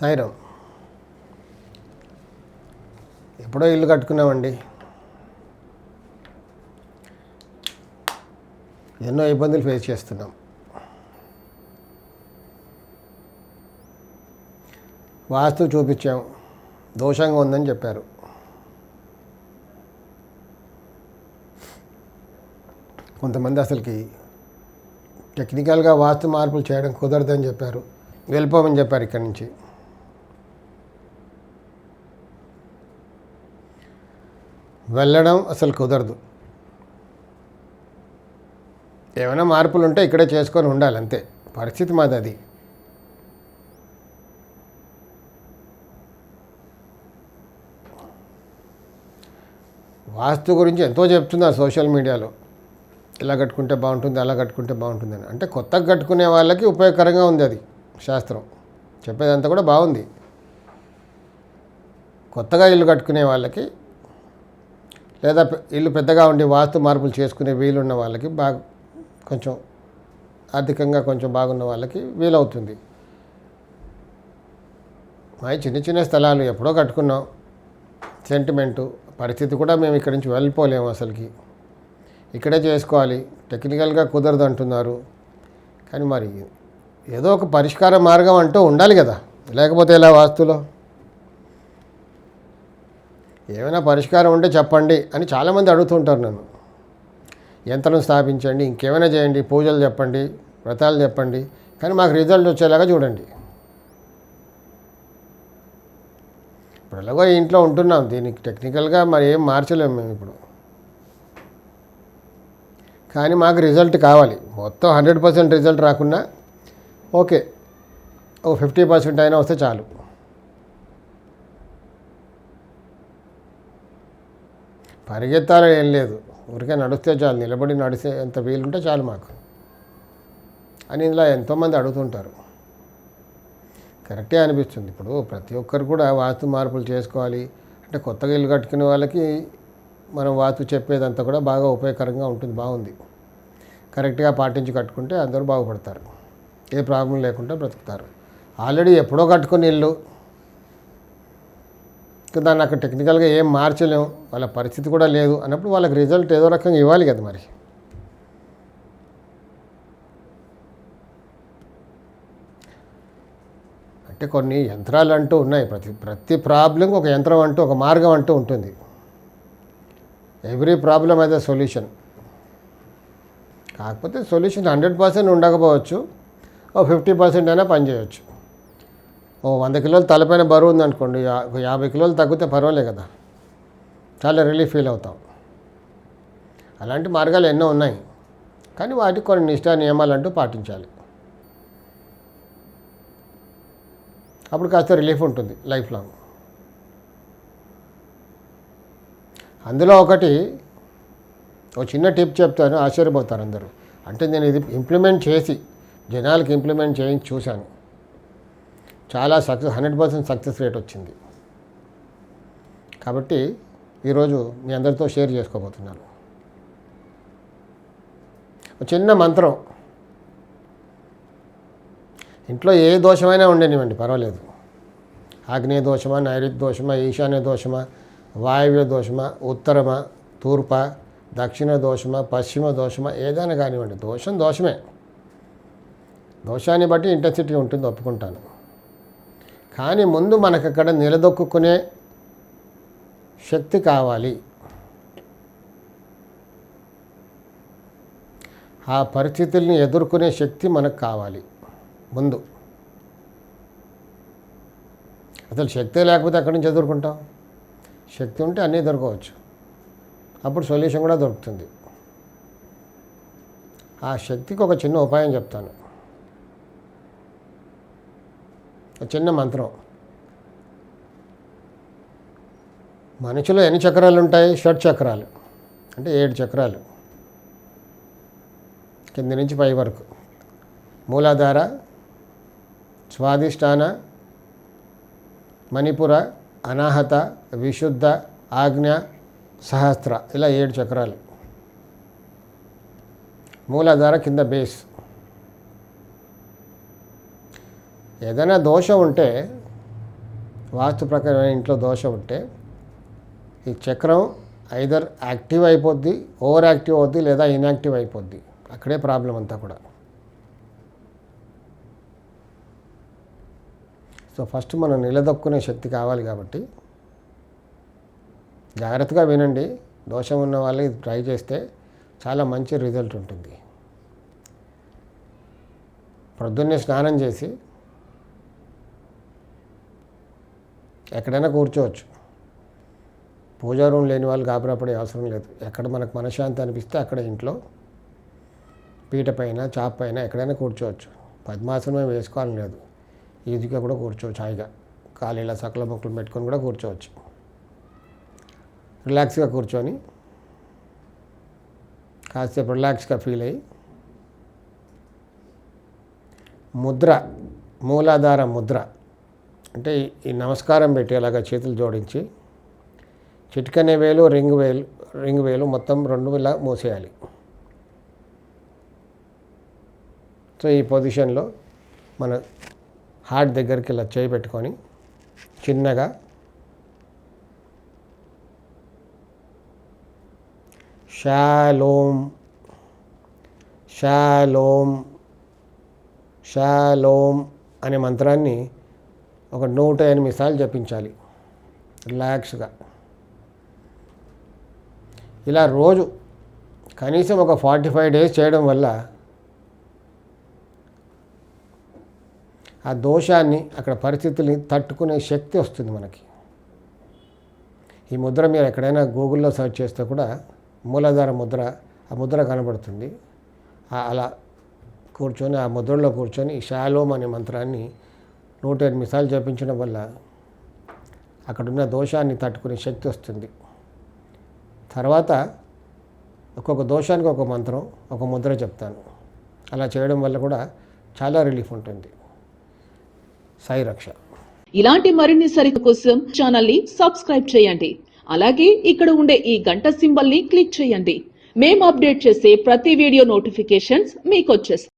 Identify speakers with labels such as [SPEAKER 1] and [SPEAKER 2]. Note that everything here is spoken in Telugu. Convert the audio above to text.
[SPEAKER 1] సాయిరాం ఎప్పుడో ఇల్లు కట్టుకున్నామండి. ఎన్నో ఇబ్బందులు ఫేస్ చేస్తున్నాం. వాస్తు చూపించాం. దోషంగా ఉందని చెప్పారు. కొంతమంది అసలుకి టెక్నికల్గా వాస్తు మార్పులు చేయడం కుదరదని చెప్పారు. వెళ్ళిపోమని చెప్పారు ఇక్కడి నుంచి. వెళ్ళడం అసలు కుదరదు. ఏమైనా మార్పులు ఉంటే ఇక్కడే చేసుకొని ఉండాలి అంతే. పరిస్థితి మాది అది. వాస్తు గురించి ఎంతో చెప్తున్నారు సోషల్ మీడియాలో. ఇలా కట్టుకుంటే బాగుంటుంది అలా కట్టుకుంటే బాగుంటుందని అంటే కొత్తగా కట్టుకునే వాళ్ళకి ఉపయోగకరంగా ఉంది అది శాస్త్రం. చెప్పేదంతా కూడా బాగుంది. కొత్తగా ఇల్లు కట్టుకునే వాళ్ళకి లేదా ఇల్లు పెద్దగా ఉండి వాస్తు మార్పులు చేసుకునే వీలున్న వాళ్ళకి బాగా కొంచెం ఆర్థికంగా కొంచెం బాగున్న వాళ్ళకి వీలవుతుంది. మావి చిన్న చిన్న స్థలాలు ఎప్పుడో కట్టుకున్నాం. సెంటిమెంటు పరిస్థితి కూడా మేము ఇక్కడి నుంచి వెళ్ళిపోలేము అసలుకి. ఇక్కడే చేసుకోవాలి. టెక్నికల్గా కుదరదు అంటున్నారు. కానీ మరి ఏదో ఒక పరిష్కార మార్గం అంటూ ఉండాలి కదా. లేకపోతే ఎలా వాస్తులో? ఏమైనా పరిష్కారం ఉంటే చెప్పండి అని చాలామంది అడుగుతుంటారు నన్ను. యంత్రం స్థాపించండి ఇంకేమైనా చేయండి పూజలు చెప్పండి వ్రతాలు చెప్పండి కానీ మాకు రిజల్ట్ వచ్చేలాగా చూడండి. ఇప్పుడు ఎలాగో ఇంట్లో ఉంటున్నాం దీనికి టెక్నికల్గా మరి ఏం మార్చలేము మేము ఇప్పుడు. కానీ మాకు రిజల్ట్ కావాలి. మొత్తం హండ్రెడ్ పర్సెంట్ రిజల్ట్ రాకున్నా ఓకే ఓ ఫిఫ్టీ పర్సెంట్ అయినా వస్తే చాలు. పరిగెత్తాలని ఏం లేదు. ఊరికే నడిస్తే చాలు నిలబడి నడిసే ఎంత వీలుంటే చాలు మాకు. అని ఇలా ఎంతోమంది అడుగుతుంటారు. కరెక్టే అనిపిస్తుంది. ఇప్పుడు ప్రతి ఒక్కరు కూడా వాస్తు మార్పులు చేసుకోవాలి. అంటే కొత్తగా ఇల్లు కట్టుకునే వాళ్ళకి మనం వాస్తు చెప్పేదంతా కూడా బాగా ఉపయోగకరంగా ఉంటుంది బాగుంది. కరెక్ట్గా పాటించి కట్టుకుంటే అందరూ బాగుపడతారు. ఏ ప్రాబ్లం లేకుండా బ్రతుకుతారు. ఆల్రెడీ ఎప్పుడో కట్టుకుని ఇల్లు. దాన్ని అక్కడ టెక్నికల్గా ఏం మార్చలేము వాళ్ళ పరిస్థితి కూడా లేదు అన్నప్పుడు వాళ్ళకి రిజల్ట్ ఏదో రకంగా ఇవ్వాలి కదా మరి. అంటే కొన్ని యంత్రాలు అంటూ ఉన్నాయి ప్రతి ప్రతి ప్రాబ్లం ఒక యంత్రం అంటూ ఒక మార్గం అంటూ ఉంటుంది. ఎవ్రీ ప్రాబ్లం అయితే సొల్యూషన్ కాకపోతే సొల్యూషన్ హండ్రెడ్ పర్సెంట్ ఉండకపోవచ్చు ఓ ఫిఫ్టీ పర్సెంట్ అయినా పనిచేయవచ్చు ఓ వంద కిలోలు తలపైన బరువు ఉందనుకోండి ఒక యాభై కిలోలు తగ్గితే పర్వాలే కదా. చాలా రిలీఫ్ ఫీల్ అవుతాం. అలాంటి మార్గాలు ఎన్నో ఉన్నాయి. కానీ వాటికి కొన్ని నిష్ఠా నియమాలు అంటూ పాటించాలి. అప్పుడు కాస్త రిలీఫ్ ఉంటుంది లైఫ్ లాంగ్. అందులో ఒకటి ఒక చిన్న టిప్ చెప్తాను ఆశ్చర్యపోతారు అందరూ. అంటే నేను ఇది ఇంప్లిమెంట్ చేసి జనాలకి ఇంప్లిమెంట్ చేయించి చూశాను. చాలా success hundred percent success rate వచ్చింది. కాబట్టి ఈరోజు మీ అందరితో షేర్ చేసుకోబోతున్నాను. చిన్న మంత్రం. ఇంట్లో ఏ దోషమైనా ఉండనివ్వండి పర్వాలేదు. ఆగ్నేయ దోషమా నైరుతి దోషమా ఈశాన్య దోషమా వాయువ్య దోషమా ఉత్తరమా తూర్ప దక్షిణ దోషమా పశ్చిమ దోషమా ఏదైనా కానివ్వండి. దోషం దోషమే. దోషాన్ని బట్టి ఇంటెన్సిటీ ఉంటుంది ఒప్పుకుంటాను. కానీ ముందు మనకు అక్కడ నిలదొక్కునే శక్తి కావాలి. ఆ పరిస్థితుల్ని ఎదుర్కొనే శక్తి మనకు కావాలి. ముందు. అసలు శక్తే లేకపోతే అక్కడి నుంచి ఎదుర్కొంటాం? శక్తి ఉంటే అన్నీ దొరకవచ్చు అప్పుడు సొల్యూషన్ కూడా దొరుకుతుంది. ఆ శక్తికి ఒక చిన్న ఉపాయం చెప్తాను ఒక చిన్న మంత్రం. మనిషిలో ఎన్ని చక్రాలు ఉంటాయి? షట్ చక్రాలు. అంటే ఏడు చక్రాలు. కింది నుంచి పై వరకు. మూలాధార స్వాదిష్టాన మణిపుర అనాహత విశుద్ధ ఆజ్ఞ సహస్ర ఇలా ఏడు చక్రాలు. మూలాధార కింద బేస్. ఏదైనా దోషం ఉంటే వాస్తు ప్రకారం ఇంట్లో దోషం ఉంటే ఈ చక్రం ఐదర్ యాక్టివ్ అయిపోద్ది ఓవర్ యాక్టివ్ అవుద్ది లేదా ఇన్యాక్టివ్ అయిపోద్ది. అక్కడే ప్రాబ్లం అంతా కూడా. సో ఫస్ట్ మనం నిలదొక్కునే శక్తి కావాలి కాబట్టి జాగ్రత్తగా వినండి. దోషం ఉన్న వాళ్ళు ఇది ట్రై చేస్తే చాలా మంచి రిజల్ట్ ఉంటుంది. ప్రొద్దున్నే స్నానం చేసి ఎక్కడైనా కూర్చోవచ్చు. పూజా రూమ్ లేని వాళ్ళు గాబరాపడే అవసరం లేదు. ఎక్కడ మనకు మనశ్శాంతి అనిపిస్తే అక్కడ ఇంట్లో పీట పైన చాప పైన ఎక్కడైనా కూర్చోవచ్చు. పద్మాసనమే వేసుకోవాలని లేదు. ఈజీగా కూడా కూర్చోవచ్చు హాయిగా. ఖాళీలా సకల మొక్కలు పెట్టుకొని కూడా కూర్చోవచ్చు. రిలాక్స్గా కూర్చొని కాసేపు రిలాక్స్గా ఫీల్ అయ్యి ముద్ర మూలాధార ముద్ర. అంటే ఈ- నమస్కారం పెట్టి అలాగా చేతులు జోడించి చిటికనే వేలు రింగ్ వేలు రింగ్ వేలు మొత్తం రెండు ఇలా మూసేయాలి. సో ఈ పొజిషన్లో మన హార్ట్ దగ్గరికి ఇలా చేయి పెట్టుకొని చిన్నగా షాలోం షాలోం షాలోం అనే మంత్రాన్ని ఒక నూట ఎనిమిది సార్లు జపించాలి. రిలాక్స్గా. ఇలా రోజు కనీసం ఒక ఫార్టీ ఫైవ్ డేస్ చేయడం వల్ల ఆ దోషాన్ని అక్కడ పరిస్థితుల్ని తట్టుకునే శక్తి వస్తుంది మనకి. ఈ ముద్ర మీరు ఎక్కడైనా గూగుల్లో సెర్చ్ చేస్తే కూడా మూలాధార ముద్ర ఆ ముద్ర కనబడుతుంది. అలా కూర్చొని ఆ ముద్రలో కూర్చొని ఈ షాలోమ్ అనే మంత్రాన్ని నూట ఎనిమిది సార్లు జపించడం వల్ల అక్కడున్న దోషాన్ని తట్టుకునే శక్తి వస్తుంది. తర్వాత ఒక్కొక్క దోషానికి ఒక మంత్రం ఒక ముద్ర చెప్తాను. అలా చేయడం వల్ల కూడా చాలా రిలీఫ్ ఉంటుంది. సాయి రక్ష.
[SPEAKER 2] ఇలాంటి మరిన్ని సరిక కోసం ఛానల్ని సబ్స్క్రైబ్ చేయండి. అలాగే ఇక్కడ ఉండే ఈ గంట సింబల్ని క్లిక్ చేయండి. మేము అప్డేట్ చేసే ప్రతి వీడియో నోటిఫికేషన్స్ మీకు వచ్చేస్తాయి